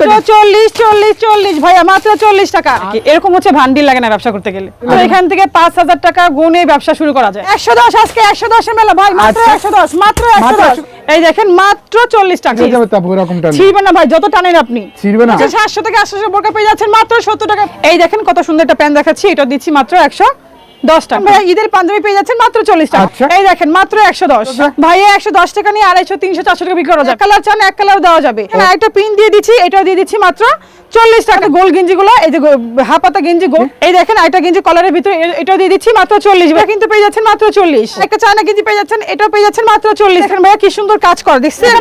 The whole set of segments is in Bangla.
মাত্র টাকা চল্লিশ চল্লিশ চল্লিশ। ভাইয়া মাত্র চল্লিশ টাকা। এরকম হচ্ছে ভান্ডিল লাগে না ব্যবসা করতে গেলে। তো এখান থেকে পাঁচ হাজার টাকা গুনে ব্যবসা শুরু করা যায়। একশো দশ আজকে একশো দশে মেলা। ভাই মাত্র। একশো দশ মাত্র একশো মাত্র দশ। এই দেখেন মাত্র চল্লিশ টাকা। যাবে তো আপু এরকমটা ছিড়বে না ভাই যত টানেন আপনি। ছিড়বে না। সাতশো থেকে আটশো বোরকা পেয়ে যাচ্ছেন মাত্র সত্তর টাকা। এই দেখেন কত সুন্দর একটা প্যান্ট দেখাচ্ছি। এটা দিচ্ছি মাত্র একশো দশ টাকা। ভাইয়া ঈদের পাঞ্জাবি পেয়ে যাচ্ছেন মাত্র চল্লিশ টাকা। আচ্ছা। এই দেখেন মাত্র একশো দশ। ভাইয়া একশো দশ টাকা নিয়ে আড়াইশো তিনশো চারশো টাকা বিক্রি করা যায় কালার চান এক কালার দেওয়া যাবে। হ্যাঁ একটা পিন দিয়ে দিচ্ছি এটাও দিয়ে দিচ্ছি মাত্র চল্লিশ টাকা। গোল গেঞ্জি গুলো এই যে গো- গেঞ্জি গোল এই দেখেন একটা গেঞ্জি কলারের ভিতরে এটাও দিয়ে দিচ্ছি মাত্র চল্লিশ। ভাইয়া কিন্তু পেয়ে যাচ্ছেন মাত্র চল্লিশ। একটা চায়না গেঞ্জি পেয়ে যাচ্ছেন এটাও পেয়ে যাচ্ছেন মাত্র চল্লিশ। দেখেন ভাইয়া কি সুন্দর কাজ করে।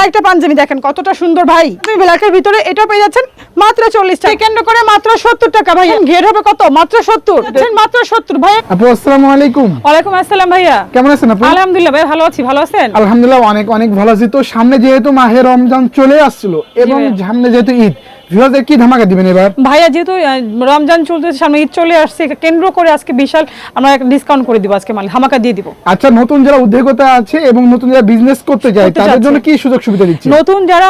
আরেকটা পাঞ্জাবি দেখেন কতটা সুন্দর ভাই। তুমি ব্ল্যাকের ভিতরে এটাও পেয়ে যাচ্ছেন মাত্র চল্লিশ টাকা। কেন্দ্র করে মাত্র সত্তর টাকা ভাই ঘের হবে কত? মাত্র সত্তর। মাত্র সত্তর। ভাই আপু আসসালামু আলাইকুম। ওয়ালাইকুম আসসালাম ভাইয়া। কেমন আছেন আপু? আলহামদুলিল্লাহ ভাই ভালো আছি ভালো আছেন? আলহামদুলিল্লাহ অনেক অনেক ভালো আছি। তো সামনে যেহেতু মাহে রমজান চলে আসছিল এবং সামনে যেহেতু ঈদ ভিউয়ারদের কি ধামাকা দিবেন এবার? ভাইয়া যেহেতু রমজান চলতেছে সামনে ঈদ চলে আসছে কেন্দ্র করে আজকে বিশাল আমরা একটা ডিসকাউন্ট করে দিব আজকে মাল ধামাকা দিয়ে দিব। আচ্ছা নতুন যারা উদ্যোগতা আছে এবং নতুন যারা বিজনেস করতে করতে তাদের জন্য কি সুযোগ সুবিধা দিচ্ছে? নতুন যারা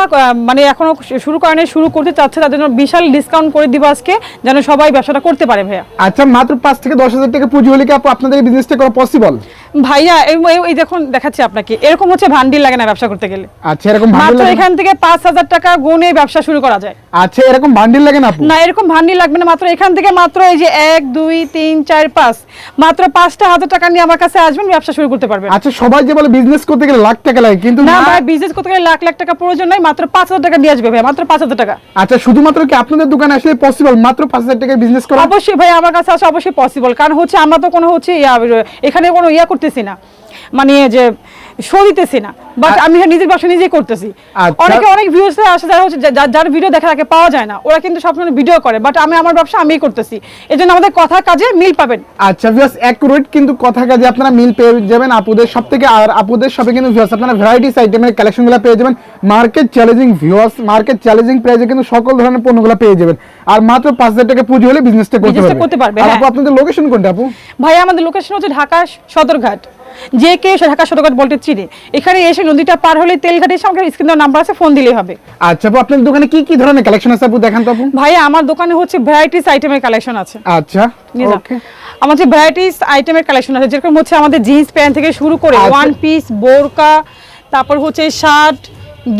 মানে এখনও শুরু শুরু করতে চাচ্ছে তাদের জন্য বিশাল ডিসকাউন্ট করে দিব আজকে যেন সবাই ব্যবসাটা করতে পারে ভাইয়া। আচ্ছা মাত্র পাঁচ থেকে দশ হাজার টাকা পুঁজি হলে কি আপনাদের এই বিজনেসটা করা পসিবল ভাইয়া এই- দেখুন দেখাচ্ছি আপনাকে। এরকম হচ্ছে ভান্ডিল লাগে না ব্যবসা করতে গেলে। আচ্ছা এরকম মাত্র এখান থেকে পাঁচ হাজার টাকা গুনে ব্যবসা শুরু করা যায়। আচ্ছা এরকম বান্ডিল লাগে না না এরকম ভান্ডি লাগবে না মাত্র এখান থেকে মাত্র এই যে এক দুই তিন চার পাঁচ মাত্র পাঁচটা হাজার টাকা নিয়ে আমার কাছে আসবেন ব্যবসা শুরু করতে পারবেন। আচ্ছা সবাই যে বলে বিজনেস করতে গেলে লাখ টাকা লাগে কিন্তু না না ভাই বিজনেস করতে গেলে লাখ লাখ টাকা প্রয়োজন নাই মাত্র পাঁচ হাজার টাকা দিয়ে আসবে ভাই মাত্র পাঁচ হাজার টাকা। আচ্ছা শুধুমাত্র কি আপনাদের দোকানে আসলে পসিবল মাত্র পাঁচ হাজার টাকায় বিজনেস করা? অবশ্যই ভাই আমার কাছে আসা অবশ্যই পসিবল কারণ হচ্ছে আমরা তো কোনো হচ্ছে এখানে কোনো ইয়া করতেছি না। মানে যে শো দিতেছি না বাট আমি নিজের বাসা নিজেই করতেছি। অনেকে অনেক ভিউজ আসে যারা হচ্ছে যার ভিডিও দেখা তাকে পাওয়া যায় না ওরা কিন্তু সবসময় ভিডিও করে বাট আমি আমার ব্যবসা আমিই করতেছি। এই জন্য আমাদের কথা কাজে মিল পাবেন। আচ্ছা ভিউয়ার্স অ্যাকুরেট কিন্তু কথা কাজে আপনারা মিল পেয়ে যাবেন আপুদের সব থেকে আর আপুদের শপে কিন্তু ভিউয়ার্স আপনারা ভ্যারাইটিস আইটেমের কালেকশনগুলো পেয়ে যাবেন। Market challenging viewers market challenging প্রাইসে কিন্তু সকল ধরনের পণ্যগুলো পেয়ে যাবেন। আর মাত্র পাঁচ হাজার টাকা পুঁজি হলে বিজনেসটা করতে Business টা পারবে করতে পারবে, হ্যাঁ। আপু আপনাদের লোকেশন কোনটা আপু? ভাই আমাদের লোকেশন হচ্ছে ঢাকা সদরঘাট। যে কে ঢাকা সদরঘাট বলতে চিনে। এখানে এসে নদীটা পার হলে তেলঘাটে এসে আমাকে স্ক্রিন নাম্বার আছে ফোন দিলেই হবে। আচ্ছা আপু আপনাদের দোকানে কি কি ধরনের কালেকশন আছে আপু? দেখান তো আপু। ভাই আমার দোকানে হচ্ছে ভ্যারাইটিস আইটেমের কালেকশন আছে। আচ্ছা ওকে আমার যে ভ্যারাইটিস আইটেমের কালেকশন আছে যেরকম হচ্ছে আমাদের জিন্স প্যান্ট থেকে শুরু করে আচ্ছা। ওয়ান পিস বোরকা তারপর হচ্ছে শার্ট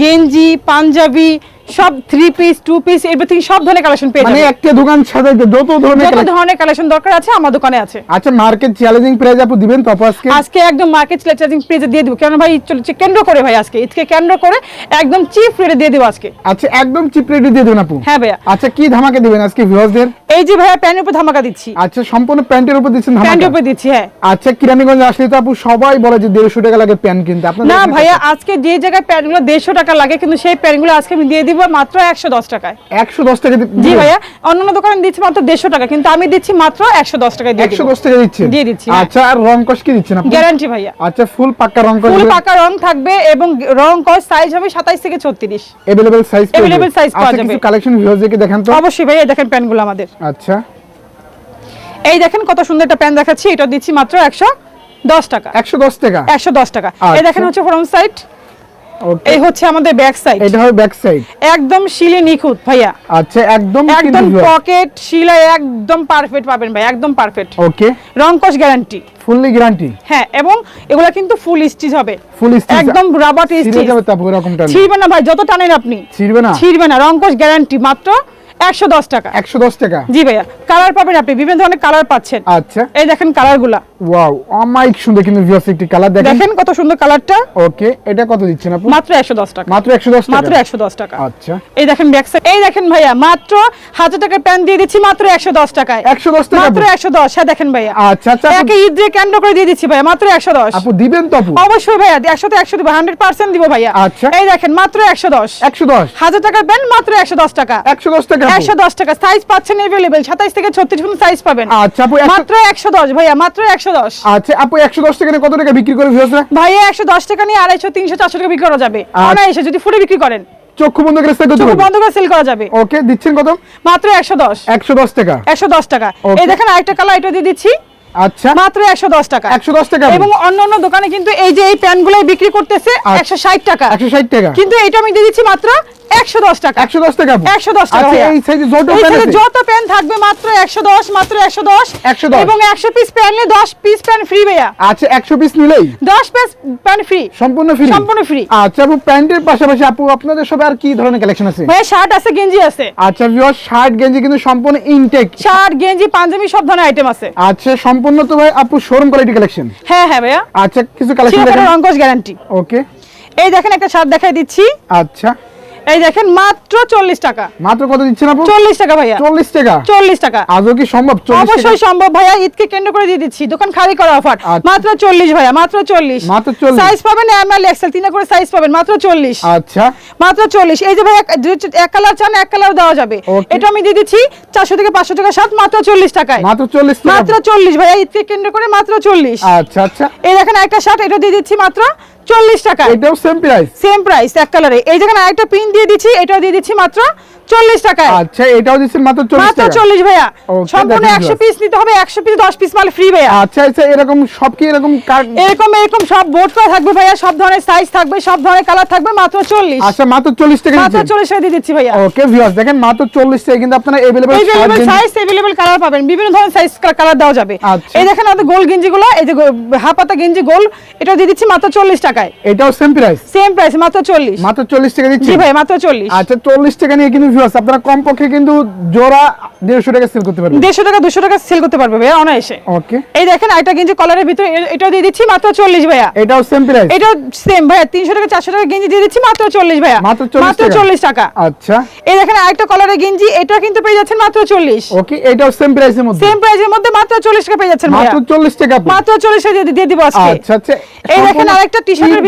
গেঞ্জি পাঞ্জাবি সব three piece two piece everything সব ধরনের কালেকশন পেয়ে মানে একটা দোকান সাজাইতে যত ধরনের যত ধরনের কালেকশন দরকার আছে আমার দোকানে আছে। আচ্ছা মার্কেট চ্যালেঞ্জিং প্রাইস আপু দিবেন তো আজকে? আজকে একদম মার্কেট চার্জিং প্রেজে দিয়ে দিব। কেন ভাই চলেছে কেন্দ্র করে ভাই আজকে। ঈদকে কেন্দ্র করে একদম চিপ রেটে দিয়ে দিব আজকে। আচ্ছা একদম চিপ রেটে দিয়ে দেবেন আপু? হ্যাঁ ভাইয়া। আচ্ছা কি ধামাকে দিবেন আজকে ভিউয়ার্সদের এই যে ভাইয়া প্যান্টের উপর ধামাকা দিচ্ছি। আচ্ছা সম্পূর্ণ প্যান্টের উপর দিচ্ছেন ধামাকা? প্যান্টের উপর দিচ্ছি হ্যাঁ। আচ্ছা কিরানীগঞ্জ আসলে তো আপু সবাই বলে যে দেড়শো টাকা লাগে প্যান্ট কিনতে। আপনাদের না ভাইয়া আজকে যে জায়গায় প্যান্টগুলো দেড়শো টাকা লাগে কিন্তু সেই প্যান্টগুলো আজকে আমি দিয়ে দিব একবার মাত্র একশো দশ টাকায়। একশো দশ টাকা জি ভাইয়া অন্যান্য দোকানে দিচ্ছি মাত্র দেড়শো টাকা কিন্তু আমি দিচ্ছি মাত্র একশো দশ টাকায় একশো দশ টাকা দিচ্ছি দিয়ে দিচ্ছি হ্যাঁ। আচ্ছা আর রং কষ কি দিচ্ছেন গ্যারান্টি ভাইয়া। আচ্ছা ফুল পাকা রং ফুল পাকা রং থাকবে এবং রং কষ সাইজ হবে সাতাইশ থেকে ছত্রিশ। এভেলেবেল সাইজ এভেলেবেল সাইজ পাওয়া আচ্ছা, যাবে কিছু কালেকশন ভিউজ দেখে দেখান তো। অবশ্যই ভাইয়া দেখেন প্যান্টগুলো আমাদের। আচ্ছা। এই দেখেন কত সুন্দর একটা প্যান্ট দেখাচ্ছি এটা দিচ্ছি মাত্র একশো দশ টাকা। একশো দশ টাকা? একশো দশ টাকা। এই আচ্ছা। দেখেন হচ্ছে ফ্রন্ট সাইড এই হচ্ছে আমাদের ব্যাক সাইড এটা হবে ব্যাক সাইড একদম শিলে নিখুঁত ভাইয়া। আচ্ছা একদম একদম পকেট শিলা একদম পারফেক্ট পাবেন ভাই একদম পারফেক্ট ওকে রংকশ গ্যারান্টি ফুললি গ্যারান্টি হ্যাঁ এবং এগুলা কিন্তু ফুল স্টিচ হবে। ফুল স্টিচ একদম রাবার স্টিচ যাবে ছিড়বে না ভাই যত টানেন আপনি। ছিড়বে না? ছিড়বে না রংকশ গ্যারান্টি মাত্র একশো দশ টাকা। একশো দশ টাকা? জি ভাইয়া কালার পাবেন আপনি বিভিন্ন ধরনের কালার পাচ্ছেন। আচ্ছা। এই দেখেন কালারগুলা। ওয়াও অমাইক সুন্দর কিন্তু ভিউয়ার্স একটি কালার দেখেন দেখেন কত সুন্দর কালারটা ওকে এটা কত দিচ্ছেন আপু মাত্র একশো দশ টাকা মাত্র একশো দশ মাত্র টাকা একশো দশ টাকা আচ্ছা এই দেখেন ব্যাক সাইড এই দেখেন ভাইয়া মাত্র হাজার টাকার প্যান্ট দিয়ে দিচ্ছি মাত্র একশো দশ টাকায় একশো দশ টাকা মাত্র আপু? একশো দশ হ্যাঁ দেখেন ভাইয়া আচ্ছা আচ্ছা একে ঈদ দিয়ে কেন্দ্র করে দিয়ে দিচ্ছি ভাইয়া মাত্র একশো দশ আপু দিবেন তো আপু অবশ্যই ভাইয়া একশোতে একশো দিব হান্ড্রেড পার্সেন্ট দিব ভাইয়া আচ্ছা। এই দেখেন মাত্র একশো দশ একশো দশ হাজার টাকার প্যান্ট মাত্র একশো দশ টাকা একশো দশ টাকা আপু? একশো দশ টাকা সাইজ পাচ্ছেন এভেলেবেল সাতাইশ থেকে ছত্রিশ পর্যন্ত সাইজ পাবেন আচ্ছা আপু মাত্র একশো দশ ভাইয়া মাত্র একশো দশ। আচ্ছা আপু একশো দশ টাকা নিয়ে কত টাকা বিক্রি করে ভিউয়ার্সরা ভাইয়া একশো দশ টাকা নিয়ে আড়াইশো তিনশো চারশো টাকা বিক্রি করা যাবে। আচ্ছা। অনায়াসে যদি ফুটে বিক্রি করেন। চক্ষু বন্ধ করে স্থায়ী করতে বন্ধ করে সেল করা যাবে। ওকে দিচ্ছেন কত? মাত্র একশো দশ। একশো দশ টাকা। একশো দশ টাকা। Okay. এই দেখেন আরেকটা কালার এটা দিয়ে দিচ্ছি। আচ্ছা। মাত্র একশো দশ টাকা। একশো দশ টাকা এবং অন্য অন্য দোকানে কিন্তু এই যে এই প্যান্টগুলো বিক্রি করতেছে আচ্ছা। একশো ষাট টাকা। একশো ষাট টাকা। কিন্তু এটা আমি দিয়ে দিচ্ছি মাত্র একশো দশ টাকা। একশো দশ টাকা আপু? একশো দশ টাকা আচ্ছা এই সাইজে যত এ আছে। যত প্যান্ট থাকবে মাত্র একশো দশ মাত্র একশো দশ। 110 এবং একশো পিস প্যান্ট নিলে দশ পিস প্যান্ট ফ্রি ভাইয়া। আচ্ছা একশো পিস নিলেই? দশ পিস প্যান্ট ফ্রি সম্পূর্ণ ফ্রি সম্পূর্ণ free। আচ্ছা আপু প্যান্টের পাশাপাশি আপু আপনাদের সবে আর কি ধরনের কালেকশন আছে? ভাইয়া শার্ট আছে গেঞ্জি আছে। আচ্ছা ভিউয়ার শার্ট গেঞ্জি কিন্তু সম্পূর্ণ ইনটেক শার্ট গেঞ্জি পাঞ্জাবি সব ধরনের আইটেম আছে। আচ্ছা সম্পূর্ণ তো ভাই আপু শোরুম কোয়ালিটি কালেকশন হ্যাঁ হ্যাঁ ভাইয়া। আচ্ছা কিছু কালেকশন দেখেন? রঙ্কশ গ্যারান্টি ওকে এই দেখেন একটা শার্ট দেখাই দিচ্ছি। আচ্ছা। এই দেখেন মাত্র চল্লিশ টাকা। মাত্র কত দিচ্ছেন আপু? চল্লিশ টাকা ভাইয়া। চল্লিশ টাকা? চল্লিশ টাকা। আজও কি সম্ভব? চল্লিশ টাকা? অবশ্যই সম্ভব ভাইয়া ঈদকে কেন্দ্র করে দিয়ে দিচ্ছি। দোকান খালি করা অফার। আচ্ছা। মাত্র চল্লিশ ভাইয়া মাত্র চল্লিশ। মাত্র 40 সাইজ পাবেন এম এল এক্সেল তিনটা করে সাইজ পাবেন মাত্র চল্লিশ। আচ্ছা। মাত্র চল্লিশ। এই যে ভাইয়া এক কালার চান এক কালার দেওয়া যাবে। এটা আমি দিয়ে দিচ্ছি চারশো থেকে পাঁচশো টাকা সাত মাত্র চল্লিশ টাকায়। মাত্র চল্লিশ টাকা। মাত্র চল্লিশ ভাইয়া ঈদকে কেন্দ্র করে মাত্র চল্লিশ। আচ্ছা আচ্ছা। এই দেখেন একটা শার্ট এটা দিয়ে দিচ্ছি মাত্র চল্লিশ টাকায় এটাও সেম প্রাইস সেম প্রাইস এক কালারে এই দেখেন আরেকটা পিন দিয়ে দিচ্ছি এটাও দিয়ে দিচ্ছি মাত্র চল্লিশ টাকায়। আচ্ছা এটাও দিচ্ছেন মাত্র চল্লিশ মাত্র চল্লিশ ভাইয়া। সম্পূর্ণ একশো পিস নিতে হবে একশো পিস দশ পিস মাল ফ্রি ভাইয়া। আচ্ছা আচ্ছা এরকম সব কি এরকম এরকম এরকম সব বোর্ড করা থাকবে ভাইয়া সব ধরনের সাইজ থাকবে সব ধরনের কালার থাকবে মাত্র চল্লিশ। আচ্ছা মাত্র চল্লিশ টাকা মাত্র চল্লিশ টাকা দিয়ে দিচ্ছি ভাইয়া। ওকে ভিউয়ার্স দেখেন মাত্র চল্লিশ টাকা কিন্তু আপনারা এভেলেবল সাইজ এভেলেবল কালার পাবেন। বিভিন্ন ধরনের সাইজ কালার দেওয়া যাবে। আচ্ছা। এই দেখেন আমাদের গোল গেঞ্জি গুলো এই যে হাফাতা গেঞ্জি গোল এটা দিয়ে দিচ্ছি মাত্র চল্লিশ টাকায়। এটাও সেম প্রাইস সেম প্রাইস মাত্র চল্লিশ। মাত্র চল্লিশ টাকা জি ভাই মাত্র চল্লিশ। আচ্ছা চল্লিশ টাকা নিয়ে কিন্তু ভিউয়ার্স আপনারা কমপক্ষে কিন্তু জোড়া দেড়শো টাকা সেল করতে পারবেন। দেড়শো টাকা দুশো টাকা সেল করতে পারবে ভাইয়া অনায়াসে। ওকে এই দেখেন আরেকটা গেঞ্জি কলারের ভিতরে এটাও দিয়ে দিচ্ছি মাত্র চল্লিশ ভাইয়া। এটাও সেম প্রাইস এটাও সেম ভাইয়া তিনশো টাকা চারশো টাকা গেঞ্জি দিয়ে দিচ্ছি মাত্র চল্লিশ ভাইয়া। মাত্র 40 টাকা। চল্লিশ টাকা। আচ্ছা। এই দেখেন আরেকটা কলারের গেঞ্জি এটা কিন্তু পেয়ে যাচ্ছেন মাত্র চল্লিশ। ওকে এটাও সেম প্রাইসের মধ্যে? সেম প্রাইসের মধ্যে মাত্র চল্লিশ টাকা পেয়ে যাচ্ছেন ভাইয়া। মাত্র চল্লিশ টাকা মাত্র চল্লিশ টাকা দিয়ে দিব আজকে। আচ্ছা আচ্ছা। এই দেখেন আরেকটা টি ভিতরে?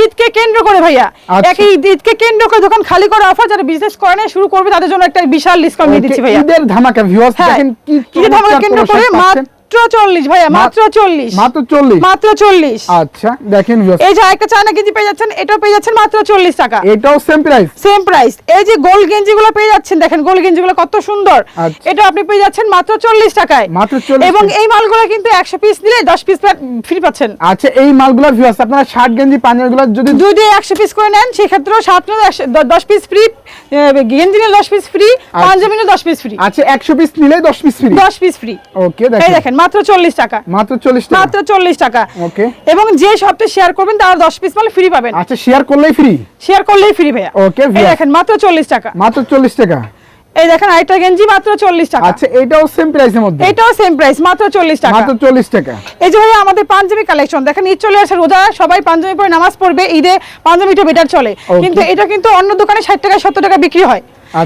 ঈদকে কেন্দ্র করে ভাইয়া আচ্ছা। একই ঈদকে কেন্দ্র করে দোকান খালি করা অফার যারা বিজনেস করে না শুরু করবে তাদের জন্য একটা বিশাল ডিসকাউন্ট দিয়ে দিচ্ছি ভাইয়া ঈদের ধামাকা ভিউয়ার্স হ্যাঁ দেখেন কি ঈদের ধামাকা কেন্দ্র করে পাচ্ছেন। মাত্র চল্লিশ ভাইয়া মাত্র চল্লিশ। মাত্র চল্লিশ? মাত্র চল্লিশ। আচ্ছা দেখেন এই যে একটা চায়না গেঞ্জি পেয়ে যাচ্ছেন এটাও পেয়ে যাচ্ছেন মাত্র চল্লিশ টাকা। এটাও সেম প্রাইস সেম প্রাইস এই যে গোল গেঞ্জি গুলো পেয়ে যাচ্ছেন দেখেন গোল গেঞ্জি গুলো কত সুন্দর। আচ্ছা। এটা আপনি পেয়ে যাচ্ছেন মাত্র চল্লিশ টাকায়। মাত্র 40 এবং এই মালগুলো কিন্তু একশো পিস নিলে দশ পিস ফ্রি পাচ্ছেন। আচ্ছা এই মালগুলো ভিউয়ার্স আপনারা শার্ট গেঞ্জি পাঞ্জাবিগুলো যদি দুই দিয়ে একশো পিস করে নেন নিলে একশো- দ- দশ পিস ফ্রি গেঞ্জি নিলে দশ পিস ফ্রি পাঞ্জাবি নিলে দশ পিস ফ্রি আচ্ছা একশো পিস নিলেই দশ পিস ফ্রি দশ পিস ফ্রি ওকে দেখেন মাত্র চল্লিশ টাকা। মাত্র চল্লিশ টাকা? মাত্র চল্লিশ টাকা। Okay. এবং যে শেয়ার করবেন তার দশ পিস মাল ফ্রি পাবেন। আচ্ছা শেয়ার করলেই ফ্রি শেয়ার করলেই ফ্রি ভাইয়া। Okay, এই দেখেন মাত্র চল্লিশ টাকা। মাত্র চল্লিশ টাকা? এই দেখেন আরেকটা গেঞ্জি মাত্র চল্লিশ টাকা। আচ্ছা এটাও সেম প্রাইসের মধ্যে? এটাও সেম প্রাইস মাত্র চল্লিশ টাকা। মাত্র চল্লিশ টাকা। এই যে আমাদের পাঞ্জাবি কালেকশন দেখেন ঈদ চলে আসে রোজা সবাই পাঞ্জাবি পরে নামাজ পড়বে ঈদে পাঞ্জাবিটা বেটার চলে। কিন্তু এটা কিন্তু অন্য দোকানে ষাট টাকা সত্তর টাকা বিক্রি হয়।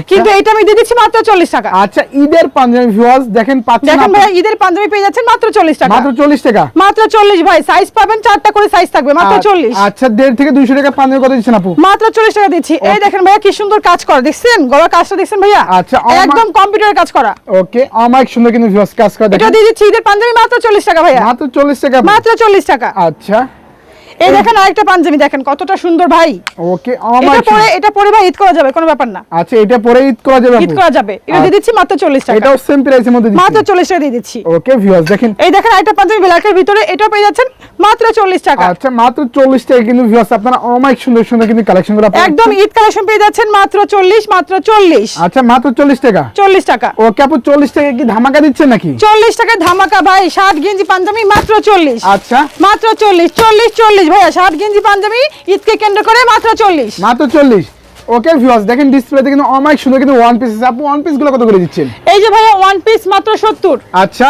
কিন্তু এটা আমি দিয়ে দিচ্ছি মাত্র চল্লিশ টাকা। আচ্ছা ঈদের পাঞ্জাবি ভিউয়ার্স দেখেন পাচ্ছেন দেখেন ভাইয়া ঈদের পাঞ্জাবি পেয়ে যাচ্ছেন মাত্র চল্লিশ টাকা। মাত্র চল্লিশ টাকা? মাত্র চল্লিশ ভাই সাইজ পাবেন চারটা করে সাইজ থাকবে মাত্র আ- চল্লিশ। আচ্ছা দেড় থেকে দুইশো টাকা পাঞ্জাবি কত দিচ্ছেন আপু? মাত্র চল্লিশ টাকা দিচ্ছি। এই দেখেন ভাইয়া কি সুন্দর কাজ করা দেখছেন? গলার কাজটা দেখছেন ভাইয়া? আচ্ছা, একদম কম্পিউটারের কাজ করা। ওকে অনেক সুন্দর কিন্তু ভিউয়ার্স কাজ করে এটা দিয়ে দিচ্ছি ঈদের পাঞ্জাবি মাত্র চল্লিশ টাকা ভাইয়া। মাত্র চল্লিশ টাকা মাত্র চল্লিশ টাকা। আচ্ছা। এই দেখেন আরেকটা পাঞ্জাবি দেখেন কতটা সুন্দর ভাই। ওকে এটা পরে এটা পরে ভাই ঈদ করা যাবে কোনো ব্যাপার না। আচ্ছা এটা পরে ঈদ করা যাবে ঈদ করা যাবে। এটা দিয়ে দিচ্ছি মাত্র চল্লিশ টাকা। এটাও সেম প্রাইসের মধ্যে মাত্র দিচ্ছেন চল্লিশ টাকা দিয়ে দিচ্ছি। ওকে ভিউয়ার্স দেখেন। এই দেখেন আরেকটা পাঞ্জাবি ব্ল্যাকের ভিতরে এটাও পেয়ে যাচ্ছেন মাত্র চল্লিশ টাকা। আচ্ছা মাত্র চল্লিশ টাকা কিন্তু ভিউয়ার্স আপনারা অনেক সুন্দর সুন্দর কিন্তু কালেকশনগুলো। একদম ঈদ কালেকশন পেয়ে যাচ্ছেন মাত্র চল্লিশ মাত্র চল্লিশ। আচ্ছা মাত্র চল্লিশ টাকা? চল্লিশ টাকা। ওকে আপু চল্লিশ টাকা কি ধামাকা দিচ্ছেন নাকি? চল্লিশ টাকায় ধামাকা ভাই শার্ট গেঞ্জি পাঞ্জাবি মাত্র চল্লিশ। আচ্ছা। মাত্র চল্লিশ চল্লিশ চল্লিশ ভাইয়া শার্ট গেঞ্জি পাঞ্জাবি ঈদকে কেন্দ্র করে মাত্র চল্লিশ। মাত্র চল্লিশ। ওকে ভিউয়ার্স দেখেন ডিসপ্লেতে কিন্তু অনেক সুন্দর কিন্তু ওয়ান পিস আছে। আপু ওয়ান পিসগুলো কত করে দিচ্ছেন? এই যে ভাইয়া ওয়ান পিস মাত্র সত্তর। আচ্ছা।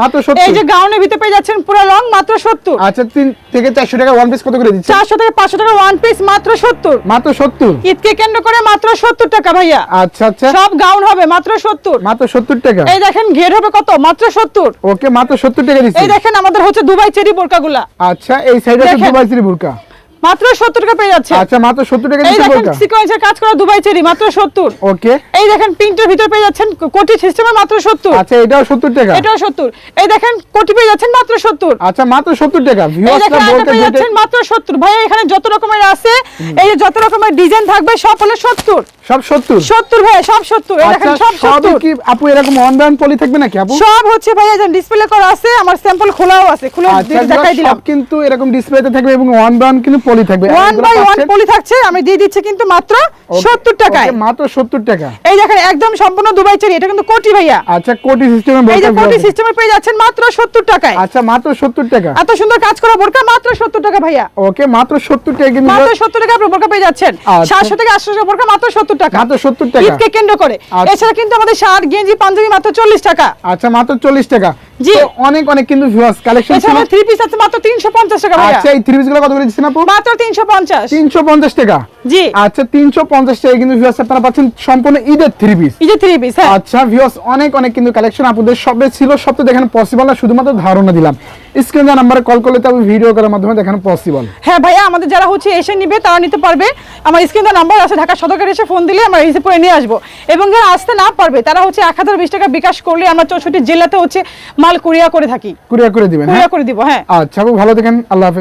মাত্র এই যে গাউনের ভিতরে পেয়ে যাচ্ছেন পুরো মাত্র সত্তর। আচ্ছা 3 থেকে চারশো টাকা ওয়ান পিস কত করে দিচ্ছেন? চারশো থেকে পাঁচশো টাকা ওয়ান পিস মাত্র সত্তর। মাত্র সত্তর? ঈদকে কেন্দ্র করে মাত্র সত্তর টাকা ভাইয়া। আচ্ছা আচ্ছা। সব গাউন হবে মাত্র সত্তর। মাত্র সত্তর টাকা? এই দেখেন ঘের হবে কত? মাত্র সত্তর। ওকে মাত্র সত্তর টাকা এই দেখেন আমাদের হচ্ছে দুবাই চেরি বোরকাগুলা। আচ্ছা এই সাইডে আছে। দুবাই চেরি বুরকা। মাত্র সত্তর টাকা পেয়ে যাচ্ছে। আচ্ছা মাত্র সত্তর টাকা সিকোয়েন্সের কাজ করা দুবাই চেরি মাত্র সত্তর। ওকে। এই দেখেন প্রিন্টের ভিতর পেয়ে যাচ্ছেন কোটি সিস্টেমে মাত্র সত্তর। আচ্ছা এটাও সত্তর টাকা এটাও সত্তর। এই দেখেন কোটি পেয়ে যাচ্ছেন মাত্র সত্তর। আচ্ছা মাত্র সত্তর টাকা ভিউয়ার্সরা বলতে পেয়ে যাচ্ছেন মাত্র সত্তর। ভাই এখানে যত রকমের আছে এই যে যত রকমের ডিজাইন থাকবে সব হলো সত্তর। সব সত্তর? সত্তর ভাই সব সত্তর। এই আচ্ছা দেখেন সব সবই সত্তর। কি আপু এরকম ব্র্যান্ড পলি থাকবে নাকি আপু? সব হচ্ছে ভাই এই ডিসপ্লে করা আছে আমার স্যাম্পল খোলাও আছে খুলে আচ্ছা দেখাই দিলাম। কিন্তু এরকম ডিসপ্লেতে থাকবে এবং ব্র্যান্ড কিন্তু পলি থাকবে। ওয়ান এগুলো বাই ওয়ান পাচ্ছেন- পলি থাকছে আমি দিয়ে দিচ্ছি কিন্তু মাত্র Okay, সত্তর টাকায়। okay, মাত্র সত্তর টাকা। এই দেখেন একদম সম্পূর্ণ দুবাই চেরি এটা কিন্তু কোটি ভাইয়া। আচ্ছা কোটি সিস্টেমে এই যে কোটি সিস্টেমে পেয়ে যাচ্ছেন মাত্র সত্তর টাকায়। আচ্ছা মাত্র সত্তর টাকা। এত সুন্দর কাজ করা বোরকা মাত্র সত্তর টাকা ভাইয়া। ওকে মাত্র সত্তর টাকা কিন্তু মাত্র সত্তর টাকা আপনি বোরকা পেয়ে যাচ্ছেন। আচ্ছা। সাতশো থেকে আটশো টাকা বোরকা মাত্র সত্তর টাকা। মাত্র সত্তর টাকা। ঈদকে কেন্দ্র করে। আচ্ছা। এছাড়া কিন্তু আমাদের শার্ট গেঞ্জি পাঞ্জাবি মাত্র চল্লিশ টাকা। আচ্ছা মাত্র চল্লিশ টাকা। জি। তো অনেক অনেক কিন্তু ভিউয়ার্স কালেকশন এছাড়া থ্রি পিস আছে মাত্র তিনশো পঞ্চাশ টাকা ভাই আচ্ছা এই থ্রি গুলো কত করে দিচ্ছেন আপু? মাত্র তিনশো পঞ্চাশ। তিনশো পঞ্চাশ টাকা? জি। আচ্ছা তিনশো পঞ্চাশ টাকা কিন্তু ভিউয়ার্স আপনারা পাচ্ছেন সম্পূর্ণ ঈদের থ্রি পিস থ্রি পিস হ্যাঁ। আচ্ছা ভিউয়ার্স অনেক অনেক কিন্তু কালেকশন আপুদের সবে ছিল সব তো দেখেন পসিবল না শুধুমাত্র ধারণা দিলাম। স্ক্রিনে নাম্বারে কল করলে তবে ভিডিও করার মাধ্যমে দেখানো পসিবল হ্যাঁ ভাইয়া আমাদের যারা হচ্ছে এসে নিবে তারা নিতে পারবে। আমার স্ক্রিনে নাম্বার আছে ঢাকা সদরকারে এসে ফোন দিলে আমরা রিসিভ করে নিয়ে আসব। এবং যারা আসতে না পারবে তারা হচ্ছে এক হাজার বিশ টাকা বিকাশ করলে আমরা চৌষট্টি জেলাতে হচ্ছে মাল কুরিয়া করে থাকি। কুরিয়া করে দিবেন হ্যাঁ? কুরিয়া করে দিব হ্যাঁ। আচ্ছা ভালো থাকেন আল্লাহ হাফেজ।